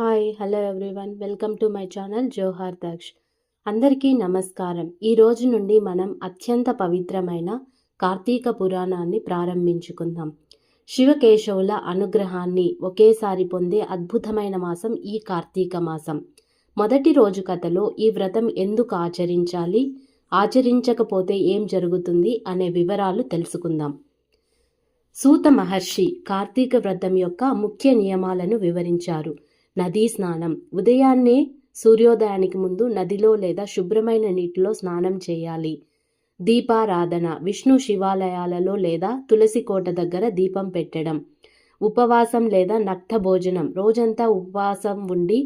Hi hello everyone welcome to my channel జోహార్ దక్ష్ అందరికీ నమస్కారం. ఈ రోజు నుండి మనం అత్యంత పవిత్రమైన కార్తీక పురాణాన్ని ప్రారంభించుకుందాం. శివకేశవుల అనుగ్రహాన్ని ఒకేసారి పొందే అద్భుతమైన మాసం ఈ కార్తీక మాసం. మొదటి రోజు కథలో ఈ వ్రతం ఎందుకు ఆచరించాలి ఆచరించకపోతే ఏం జరుగుతుంది అనే వివరాలు తెలుసుకుందాం. సూత మహర్షి కార్తీక వ్రతం యొక్క ముఖ్య నియమాలను వివరించారు. నదీ స్నానం. ఉదయాన్నే సూర్యోదయానికి ముందు నదిలో లేదా శుభ్రమైన నీటిలో స్నానం చేయాలి. దీపారాధన. విష్ణు శివాలయాలలో లేదా తులసి కోట దగ్గర దీపం పెట్టడం. ఉపవాసం లేదా నక్త భోజనం. రోజంతా ఉపవాసం ఉండి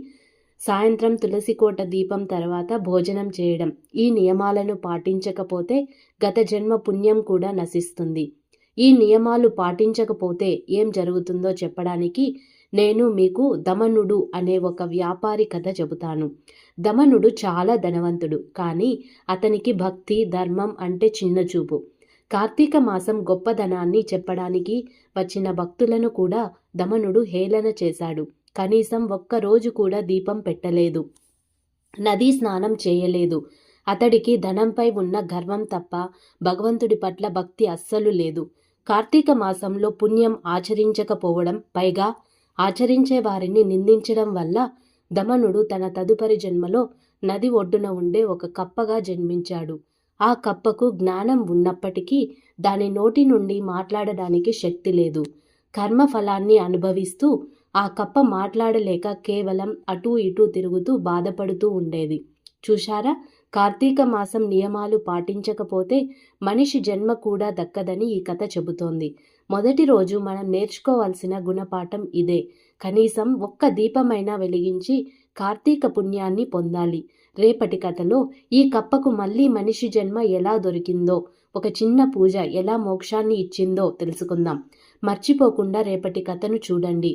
సాయంత్రం తులసి కోట దీపం తర్వాత భోజనం చేయడం. ఈ నియమాలను పాటించకపోతే గత జన్మ పుణ్యం కూడా నశిస్తుంది. ఈ నియమాలు పాటించకపోతే ఏం జరుగుతుందో చెప్పడానికి నేను మీకు దమనుడు అనే ఒక వ్యాపారి కథ చెబుతాను. దమనుడు చాలా ధనవంతుడు కానీ అతనికి భక్తి ధర్మం అంటే చిన్న చూపు. కార్తీక మాసం గొప్పదనాన్ని చెప్పడానికి వచ్చిన భక్తులను కూడా దమనుడు హేళన చేశాడు. కనీసం ఒక్కరోజు కూడా దీపం పెట్టలేదు. నదీ స్నానం చేయలేదు. అతడికి ధనంపై ఉన్న గర్వం తప్ప భగవంతుడి పట్ల భక్తి అస్సలు లేదు. కార్తీక మాసంలో పుణ్యం ఆచరించకపోవడం పైగా ఆచరించే వారిని నిందించడం వల్ల దమనుడు తన తదుపరి జన్మలో నది ఒడ్డున ఉండే ఒక కప్పగా జన్మించాడు. ఆ కప్పకు జ్ఞానం ఉన్నప్పటికీ దాని నోటి నుండి మాట్లాడడానికి శక్తి లేదు. కర్మఫలాన్ని అనుభవిస్తూ ఆ కప్ప మాట్లాడలేక కేవలం అటూ ఇటూ తిరుగుతూ బాధపడుతూ ఉండేది. చూశారా? కార్తీక మాసం నియమాలు పాటించకపోతే మనిషి జన్మ కూడా దక్కదని ఈ కథ చెబుతోంది. మొదటి రోజు మనం నేర్చుకోవాల్సిన గుణపాఠం ఇదే. కనీసం ఒక్క దీపమైనా వెలిగించి కార్తీక పుణ్యాన్ని పొందాలి. రేపటి కథలో ఈ కప్పకు మళ్ళీ మనిషి జన్మ ఎలా దొరికిందో ఒక చిన్న పూజ ఎలా మోక్షాన్ని ఇచ్చిందో తెలుసుకుందాం. మర్చిపోకుండా రేపటి కథను చూడండి.